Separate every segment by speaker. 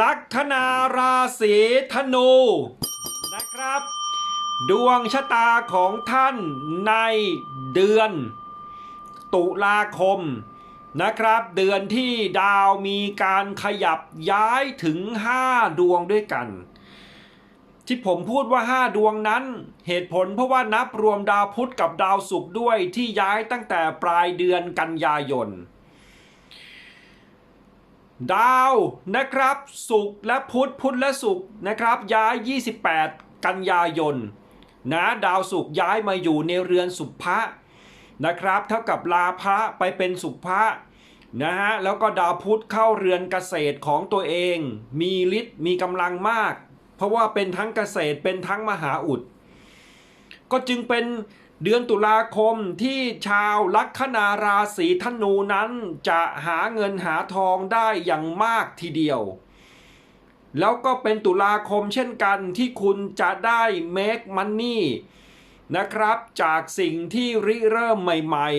Speaker 1: ลัคนาราศีธนูนะครับ ดวงชะตาของท่านในเดือน ตุลาคมนะครับ เดือนที่ดาวมีการขยับย้ายถึง 5 ดวงด้วยกัน ที่ผมพูดว่า 5 ดวงนั้น เหตุผลเพราะว่านับรวมดาวพุธกับดาวศุกร์ด้วยที่ย้ายตั้งแต่ปลายเดือนกันยายน ดาวนะครับศุกร์และพุธพุธและศุกร์นะครับย้าย 28 กันยายนนะดาวศุกร์ย้ายมาอยู่ในเรือนสุภะนะครับ เท่ากับลาภะไปเป็นสุภะนะฮะแล้วก็ดาวพุธเข้าเรือนเกษตรของตัวเอง มีฤทธิ์มีกำลังมาก เพราะว่าเป็นทั้งเกษตรเป็นทั้งมหาอุด ก็จึงเป็นเดือนตุลาคมที่ชาวลัคนาราศีธนูนั้นจะหาเงินหาทองได้อย่างมากทีเดียว แล้วก็เป็นตุลาคมเช่นกันที่คุณจะได้ make money นะครับจากสิ่งที่ริเริ่มใหม่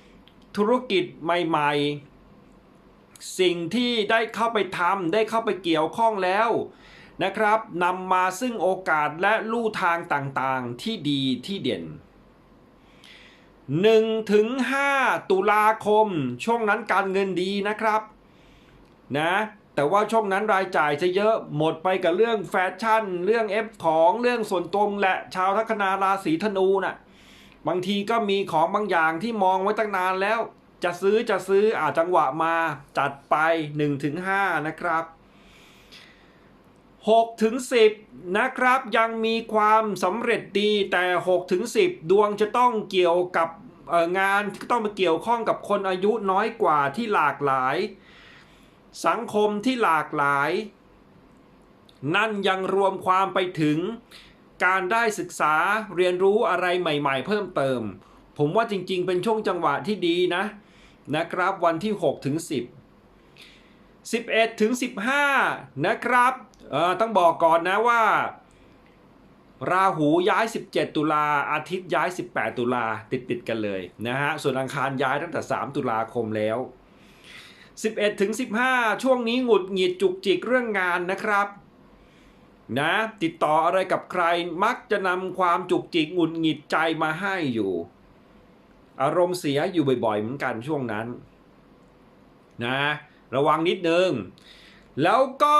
Speaker 1: ๆ ธุรกิจใหม่ๆ สิ่งที่ได้เข้าไปทำได้เข้าไปเกี่ยวข้องแล้ว นะครับนำมาซึ่งโอกาสและลู่ทางต่างๆที่ดีที่เด่น1ถึง5ตุลาคม ช่วงนั้นการเงินดีนะครับนะแต่ว่าช่วงนั้นรายจ่ายจะเยอะหมดไปกับเรื่องแฟชั่น เรื่องเอฟของเรื่องส่วนตัวและชาวลัคนาราศีธนูน่ะบางทีก็มีของบางอย่างที่มองไว้ตั้งนานแล้ว จะซื้อจะซื้ออาจังหวะมาจัดไป 1-5 นะครับ 6ถึง10 นะครับยังมีความสำเร็จดีแต่6ถึง10 ดวงจะต้องเกี่ยวกับงานที่ต้องมาเกี่ยวข้องกับคนอายุน้อยกว่าที่หลากหลาย สังคมที่หลากหลาย นั่นยังรวมความไปถึงการได้ศึกษาเรียนรู้อะไรใหม่ ๆ เพิ่มเติม ผมว่าจริงๆ เป็นช่วงจังหวะที่ดีนะนะครับวันที่6ถึง10 11ถึง15 นะครับ ต้องบอกก่อนนะว่า ราหูย้าย 17 ตุลาอาทิตย์ย้าย 18 ตุลาติดติดกันเลยนะฮะ ส่วนอังคารย้ายตั้งแต่ 3 ตุลาคมแล้ว 11ถึง15 ช่วงนี้หงุดหงิดจุกจิกเรื่องงานนะครับนะติดต่ออะไรกับใครมักจะนำความจุกจิกหงุดหงิดใจมาให้อยู่ อารมณ์เสียอยู่บ่อยๆเหมือนกันช่วงนั้นนะระวังนิดนึง แล้วก็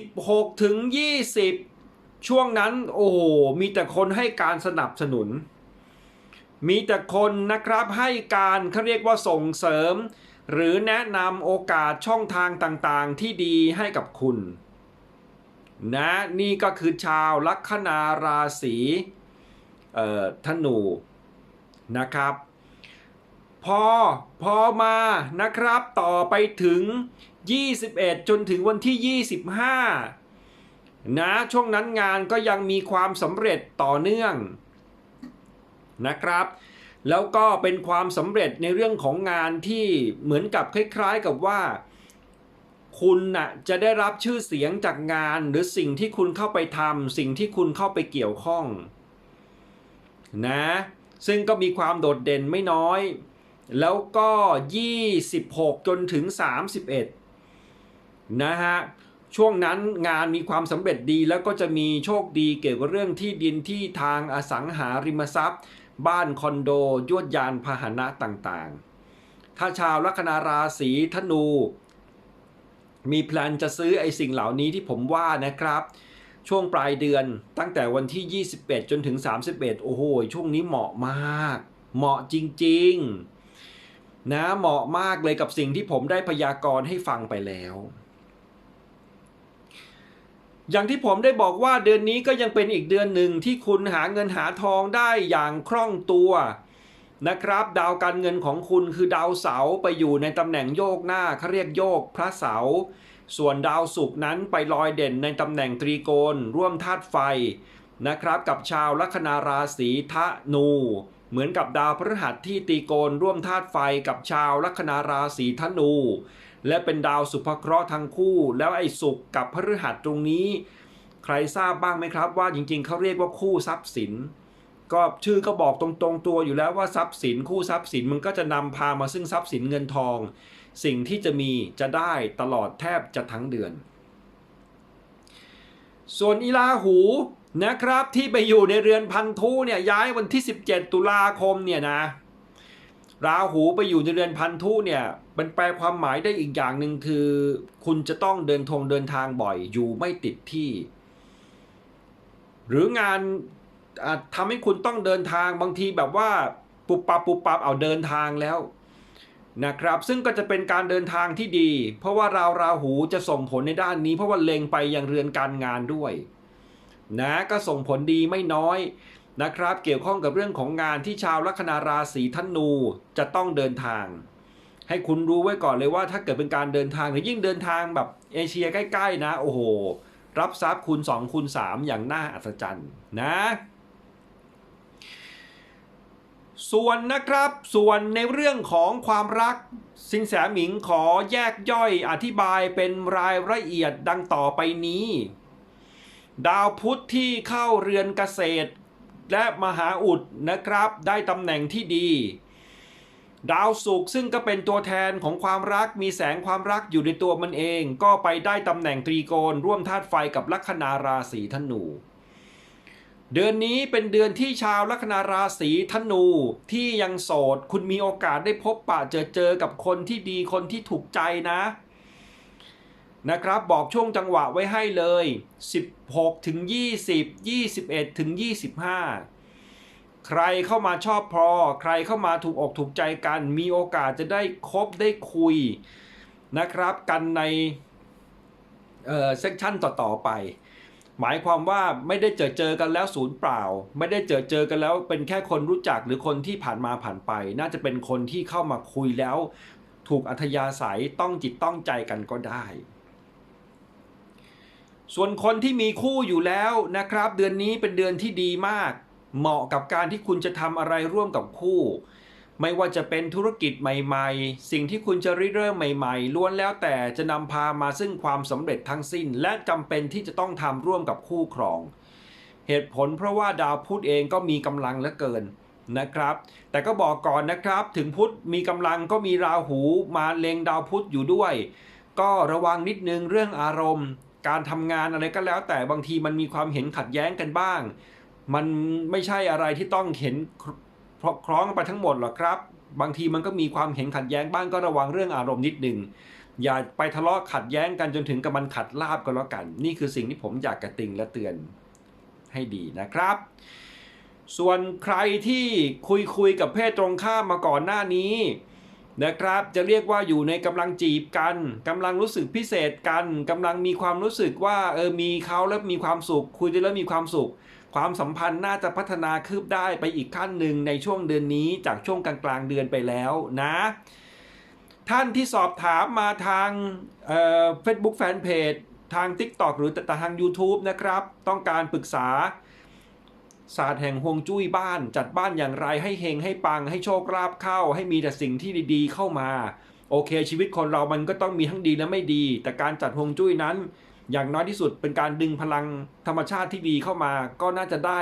Speaker 1: 16 ถึง 20 ช่วงนั้นโอ้โหมีแต่คนให้การสนับสนุน มีแต่คนนะครับให้การเขาเรียกว่าส่งเสริม หรือแนะนำโอกาสช่องทางต่างๆที่ดีให้กับคุณ นะนี่ก็คือชาวลัคนาราศีธนูนะครับ พอพอมานะครับต่อไปถึง 21 จนถึงวันที่ 25 นะช่วงนั้นงานก็ยังมีความสำเร็จต่อเนื่องนะครับ แล้วก็เป็นความสำเร็จในเรื่องของงานที่เหมือนกับคล้ายๆกับว่า คุณน่ะจะได้รับชื่อเสียงจากงานหรือสิ่งที่คุณเข้าไปทำสิ่งที่คุณเข้าไปเกี่ยวข้องนะซึ่งก็มีความโดดเด่นไม่น้อย แล้วก็ 26 จนถึง 31 นะฮะ ช่วงนั้นงานมีความสำเร็จดีแล้วก็จะมีโชคดีเกี่ยวกับเรื่องที่ดินที่ทางอสังหาริมทรัพย์ บ้านคอนโดยวดยานพาหนะต่างๆ ถ้าชาวลัคนาราศีธนู มีแพลนจะซื้อไอ้สิ่งเหล่านี้ที่ผมว่านะครับช่วงปลายเดือนตั้งแต่วันที่ 21 จนถึง 31 โอ้โห ช่วงนี้เหมาะมาก เหมาะจริง ๆ นะเหมาะมากเลยกับสิ่งที่ผมได้พยากรณ์ให้ฟังไปแล้ว อย่างที่ผมได้บอกว่าเดือนนี้ก็ยังเป็นอีกเดือนหนึ่งที่คุณหาเงินหาทองได้อย่างคล่องตัวนะครับ ดาวการเงินของคุณคือดาวเสาไปอยู่ในตำแหน่งโยกหน้าเขาเรียกโยกพระเสา ส่วนดาวศุกร์นั้นไปลอยเด่นในตำแหน่งตรีโกณร่วมธาตุไฟนะครับกับชาวลัคนาราศีธนู เหมือนกับดาวพฤหัสที่ตีโกณร่วมธาตุไฟกับชาวลัคนาราศีธนู และเป็นดาวสุภเคราะห์ทั้งคู่ แล้วไอ้ศุกร์กับพฤหัสตรงนี้ ใครทราบบ้างไหมครับ ว่าจริงๆเขาเรียกว่าคู่ทรัพย์สิน ก็ชื่อก็บอกตรงๆตัวอยู่แล้วว่าทรัพย์สินคู่ทรัพย์สินมันก็จะนำพามาซึ่งทรัพย์สินเงินทอง สิ่งที่จะมีจะได้ตลอดแทบจะทั้งเดือน ส่วนอีลาหู นะครับที่ไปอยู่ในเรือนพันธุเนี่ยย้ายวันที่ 17 ตุลาคมเนี่ยนะราหูไปอยู่ในเรือนพันธุเนี่ยมันแปลความหมายได้อีกอย่างหนึ่งคือ คุณจะต้องเดินทงเดินทางบ่อยอยู่ไม่ติดที่ หรืองานทำให้คุณต้องเดินทางบางทีแบบว่าปุบปับปุบปับเอาเดินทางแล้วนะครับ ซึ่งก็จะเป็นการเดินทางที่ดี เพราะว่าราราหูจะส่งผลในด้านนี้ เพราะว่าเล็งไปยังเรือนการงานด้วย นะก็ส่งผลดีไม่น้อยนะครับ เกี่ยวข้องกับเรื่องของงานที่ชาวลัคนาราศีธนูจะต้องเดินทาง ให้คุณรู้ไว้ก่อนเลยว่าถ้าเกิดเป็นการเดินทางหรือยิ่งเดินทางแบบเอเชียใกล้ ๆ นะ โอ้โห รับทรัพย์คูณ2คูณ3อย่างน่าอัศจรรย์นะ ส่วนนะครับส่วนในเรื่องของความรักสินแสหมิงขอแยกย่อยอธิบายเป็นรายละเอียดดังต่อไปนี้ ดาวพุธที่เข้าเรือนเกษตร และมหาอุดนะครับได้ตำแหน่งที่ดี ดาวศุกร์ซึ่งก็เป็นตัวแทนของความรักมีแสงความรักอยู่ในตัวมันเอง ก็ไปได้ตำแหน่งตรีโกณร่วมธาตุไฟกับลัคนาราศีธนูเดือนนี้เป็นเดือนที่ชาวลัคนาราศีธนูที่ยังโสด คุณมีโอกาสได้พบปะเจอเจอกับคนที่ดีคนที่ถูกใจนะ นะครับบอกช่วงจังหวะไว้ให้เลย 16ถึง20 21ถึง25 ใครเข้ามาชอบพอ ใครเข้ามาถูกอกถูกใจกัน มีโอกาสจะได้คบได้คุยนะครับกันในเอ่อเซกชันต่อๆไป หมายความว่าไม่ได้เจอเจอกันแล้วศูนย์เปล่า ไม่ได้เจอเจอกันแล้วเป็นแค่คนรู้จักหรือคนที่ผ่านมาผ่านไป น่าจะเป็นคนที่เข้ามาคุยแล้ว ถูกอัธยาศัยต้องจิตต้องใจกันก็ได้ ส่วนคนที่มีคู่อยู่แล้วนะครับ เดือนนี้เป็นเดือนที่ดีมาก เหมาะกับการที่คุณจะทำอะไรร่วมกับคู่ ไม่ว่าจะเป็นธุรกิจใหม่ ๆ สิ่งที่คุณจะริเริ่มใหม่ๆล้วนแล้วแต่จะนำพามาซึ่งความสำเร็จทั้งสิ้น และจำเป็นที่จะต้องทำร่วมกับคู่ครอง เหตุผลเพราะว่าดาวพุธเองก็มีกำลังเหลือเกินนะครับ แต่ก็บอกก่อนนะครับ ถึงพุธมีกำลังก็มีราหูมาเลงดาวพุธอยู่ด้วย ก็ระวังนิดนึงเรื่องอารมณ์ การทำงานอะไรก็แล้ว แต่บางทีมันมีความเห็นขัดแย้งกันบ้าง มันไม่ใช่อะไรที่ต้องเห็นคล้องไปทั้งหมดหรอกครับ บางทีมันก็มีความเห็นขัดแย้งบ้างก็ระวังเรื่องอารมณ์นิดหนึ่งอย่าไปทะเลาะขัดแย้งกันจนถึงกับมันขัดลาบก็แล้วกัน นี่คือสิ่งที่ผมอยากกระติงและเตือนให้ดีนะครับ ส่วนใครที่คุยคุยกับเพศตรงข้ามมาก่อนหน้านี้ นะครับ จะเรียกว่าอยู่ในกำลังจีบกันกำลังรู้สึกพิเศษกันกำลังมีความรู้สึกว่าเออมีเขาแล้วมีความสุข คุยด้วยแล้วมีความสุข ความสัมพันธ์น่าจะพัฒนาคืบได้ไปอีกขั้นหนึ่งในช่วงเดือนนี้จากช่วงกลางกลางๆเดือนไปแล้วนะ ท่านที่สอบถามมาทางเฟซบุ๊กแฟนเพจทาง TikTok หรือแต่ทาง YouTube นะครับ ต้องการปรึกษา ศาสตร์แห่งฮวงจุ้ยบ้าน จัดบ้านอย่างไรให้เฮงให้ปังให้โชคลาภเข้า ให้มีแต่สิ่งที่ดีๆ เข้ามา โอเค ชีวิตคนเรามันก็ต้องมีทั้งดีและไม่ดี แต่การจัดฮวงจุ้ยนั้น อย่างน้อยที่สุดเป็นการดึงพลังธรรมชาติที่ดีเข้ามา ก็น่าจะได้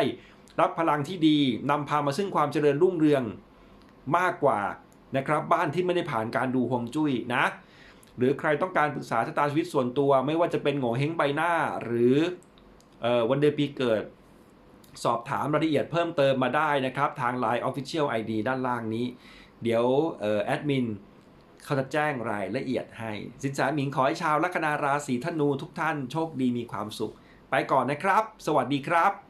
Speaker 1: รับพลังที่ดีนำพามาซึ่งความเจริญรุ่งเรืองมากกว่านะครับ บ้านที่ไม่ได้ผ่านการดูฮวงจุ้ยนะหรือใครต้องการปรึกษาชะตาชีวิตส่วนตัว ไม่ว่าจะเป็นโง่เฮงใบหน้าหรือออวันเดือนปีเกิด สอบถามรายละเอียดเพิ่มเติมมาได้นะครับ ทาง Line Official ID ด้านล่างนี้ เดี๋ยวแอดมินเขาจะแจ้งรายละเอียดให้ สินแสหมิงขอให้ชาวลัคนาราศีธนูทุกท่านโชคดีมีความสุข ไปก่อนนะครับ สวัสดีครับ